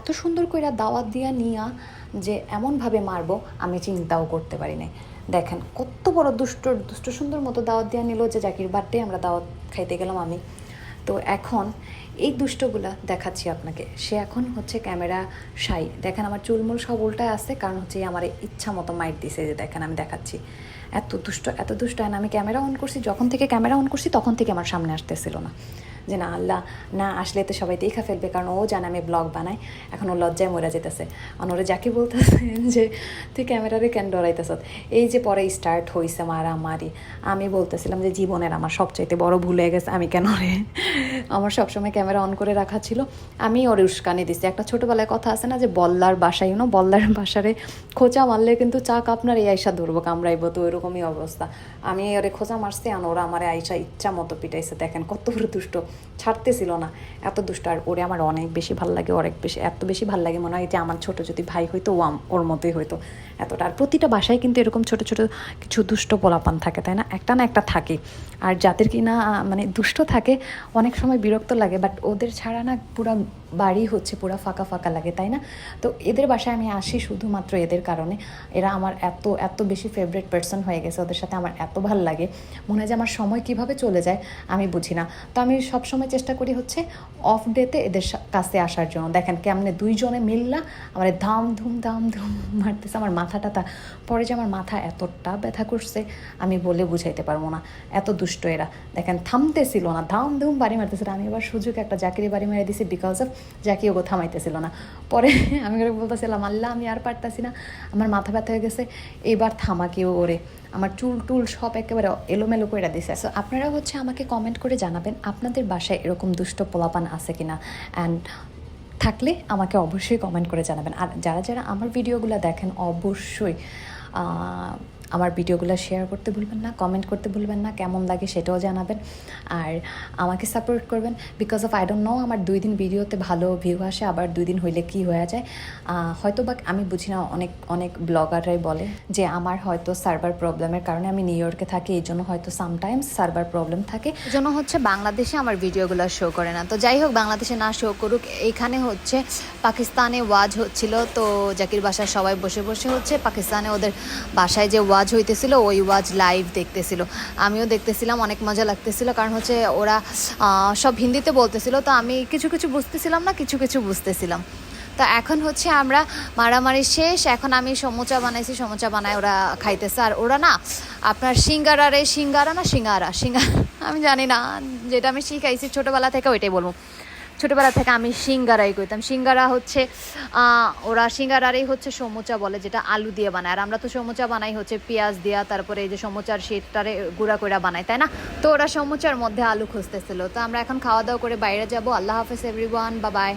এত সুন্দর কইরা দাওয়াত দিয়া নিয়া যে এমনভাবে মারবো, আমি চিন্তাও করতে পারি নাই। দেখেন, কত বড় দুষ্ট দুষ্ট সুন্দর মতো দাওয়াত দিয়া নিল যে জাকির বার্থডে আমরা দাওয়াত খাইতে গেলাম আমি। তো এখন এই দুষ্টগুলা দেখাচ্ছি আপনাকে। সে এখন হচ্ছে ক্যামেরা সাই দেখেন আমার চুলমুল সব উল্টায় আছে, কারণ হচ্ছে আমার ইচ্ছা মতো মাইট দিছে যে দেখেন, আমি দেখাচ্ছি। এত দুষ্ট এত দুষ্ট আমি ক্যামেরা অন করছি, যখন থেকে ক্যামেরা অন করছি, তখন থেকে আমার সামনে আসতেছিল না। যে না, আল্লাহ না আসলে তো সবাই দেখা ফেলবে, কারণ ও জানে আমি ব্লগ বানাই। এখন ও লজ্জায় মরা যেতেছে। ওরা যাকে বলতেছেন যে, তুই ক্যামেরারে কেন ডরাইতেছ? এই যে পরে স্টার্ট হয়েছে মারামারি। আমি বলতেছিলাম যে, জীবনের আমার সবচাইতে বড় ভুলে গেছে, আমি কেন রে? আমার সবসময় ক্যামেরা অন করে রাখা ছিল। আমি ওর উস্কানি দিছি। একটা ছোটোবেলায় কথা আছে না যে, বল্লার বাসায় ইউনো বল্লার বাসারে খোঁচা মারলে কিন্তু চাক আপনার এই আইসা ধরবো, কামড়াইবো, তো ওইরকমই অবস্থা। আমি ওরে খোঁচা মারছি আর ওরা আমার আইসা ইচ্ছা মতো পিটাইছে। দেখেন কত বড় দুষ্ট। ছাড়তেছিল না। এত দুষ্ট। আর ওরে আমার অনেক বেশি ভালো লাগে, অনেক বেশি, এত বেশি ভালো লাগে মনে হয় যে, আমার ছোট যদি ভাই হইতো, ও ওর মতোই হইতো এতটা। আর প্রতিটা বাসায় কিন্তু এরকম ছোট ছোট কিছু দুষ্ট পোলাপান থাকে, তাই না? একটা না একটা থাকে। আর যাদের কি না মানে দুষ্ট থাকে, অনেক সময় বিরক্ত লাগে বাট ওদের ছাড়া না পুরা বাড়ি হচ্ছে পুরো ফাঁকা ফাঁকা লাগে, তাই না? তো এদের বাসায় আমি আসি শুধুমাত্র এদের কারণে। এরা আমার এত এত বেশি ফেভারিট পার্সন হয়ে গেছে, ওদের সাথে আমার এত ভালো লাগে। মনে হয় যে আমার সময় কীভাবে চলে যায়, আমি বুঝি না। তো আমি সবসময় চেষ্টা করি হচ্ছে অফ ডেতে এদের কাছে আসার জন্য। দেখেন কেমনে দুইজনে মিললা আমার ধাম ধুম ধাম ধুম মারতেছে, আমার মাথাটা তা পরে যে আমার মাথা এতটা ব্যথা করছে, আমি বলে বুঝাইতে পারব না। এত দুষ্ট এরা। দেখেন থামতেছিল না, ধাম ধুম বাড়ি মারতেছিল আমি এবার সুযোগ একটা জাকিরি বাড়ি মেরে দিছি বিকজ অফ জাকি ওগো থামাইতেছিল না। পরে আমি বলতেছিলাম, আল্লাহ, আমি আর পারতাছি না। আমার মাথা ব্যথা হয়ে গেছে, এবার থামা কেউ ওরে। আমার চুল টুল সব একেবারে এলোমেলো করে দিছে। সো আপনারা হচ্ছে আমাকে কমেন্ট করে জানাবেন, আপনাদের বাসায় এরকম দুষ্ট পোলাপান আছে কিনা? অ্যান্ড থাকলে আমাকে অবশ্যই কমেন্ট করে জানাবেন। আর যারা যারা আমার ভিডিওগুলো দেখেন, অবশ্যই আমার ভিডিওগুলো শেয়ার করতে ভুলবেন না কমেন্ট করতে ভুলবেন না, কেমন লাগে সেটাও জানাবেন। আর আমাকে সাপোর্ট করবেন because of I don't know আমার দুই দিন ভিডিওতে ভালো ভিউ আসে, আবার দুই দিন হইলে কি হয়ে যায়। হয়তো বা আমি বুঝি না, অনেক অনেক ব্লগাররাই বলে যে আমার হয়তো সার্ভার প্রবলেমের কারণে আমি নিউ ইয়র্কে থাকি, এই জন্য হয়তো সামটাইমস সার্ভার প্রবলেম থাকে। এই জন্য হচ্ছে বাংলাদেশে আমার ভিডিওগুলো শো করে না। তো যাই হোক, বাংলাদেশে না শো করুক এইখানে হচ্ছে পাকিস্তানে ওয়াজ হচ্ছিল, তো জাকির বাসায় সবাই বসে বসে হচ্ছে পাকিস্তানে ওদের বাসায় যে ওয়াজ হইতেছিল, ওই ওয়াজ লাইভ দেখতেছিল। আমিও দেখতেছিলাম, অনেক মজা লাগতেছিল, কারণ হচ্ছে ওরা সব হিন্দিতে বলতেছিল, তো আমি কিছু কিছু বুঝতেছিলাম না, কিছু কিছু বুঝতেছিলাম। তো এখন হচ্ছে আমরা মারামারি শেষ, এখন আমি সমোচা বানাইছি, সমোচা বানায় ওরা খাইতেছে। আর ওরা না, আপনার সিঙ্গারা রে, সিঙ্গারা না, সিঙ্গারা সিঙ্গারা, আমি জানি না, যেটা আমি শিখাইছি ছোটোবেলা থেকে ওইটাই বলব। ছোটোবেলা থেকে আমি সিঙ্গারাই করতাম। সিঙ্গারা হচ্ছে ওরা সিঙ্গারারই হচ্ছে সমুচা বলে, যেটা আলু দিয়ে বানায়। আর আমরা তো সমুচা বানাই হচ্ছে পেঁয়াজ দিয়া, তারপরে এই যে সমুচার শীতটারে গুঁড়া করে বানায়, তাই না? তো ওরা সমুচার মধ্যে আলু খুঁজতেছিল। তো আমরা এখন খাওয়া দাওয়া করে বাইরে যাব। আল্লাহ হাফেজ এভরিওয়ান বা বাই